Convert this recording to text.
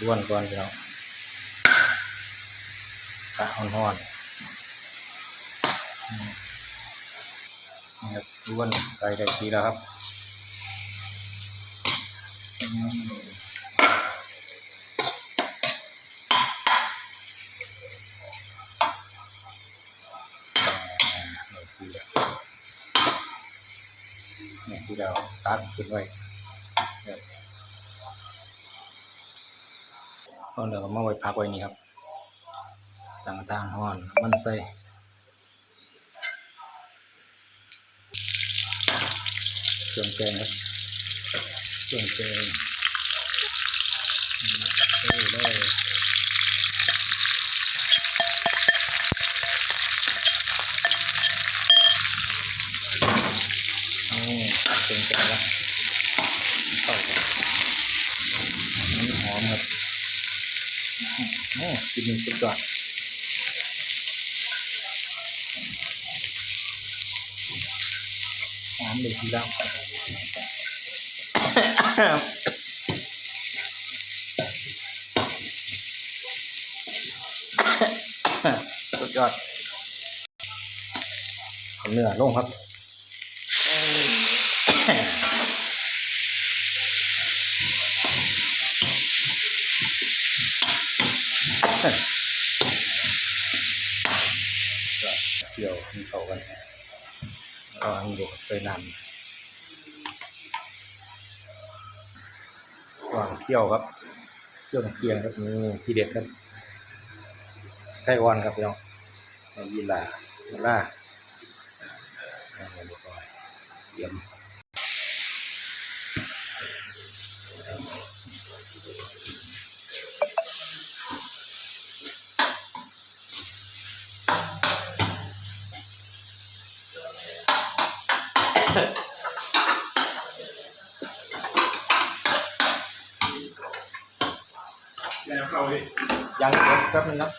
ด้วนก่อนพี่น้องกะอ่อนๆนี่ครับด้วนไก่ได้ทีแล้วครับเนี่ยที่เราตัดขึ้นไว้ เนี่ยก็เดี๋ยวมาไว้พักไว้นี่ครับตั้งทางห้อนมันใส่เครื่องแกงครับเครื่องแกงเอ้ยได้เอาเครื่องแกงแล้วเข้ากันหอมครับ โอ้กินสุดยอดหอมเลยทีแล้วสุดยอดเอาเนื้อลงครับ เที่ยวมีเขากันก็อันนี้ใส่น้ำวางเที่ยวครับเที่ยวเคียงครับนี่ทีเด็ดครับไก่อ่อนครับพี่น้องยีลาลาเอาเรียบร้อยเตรียม ยังเดี๋ยวแป๊บนึงครับ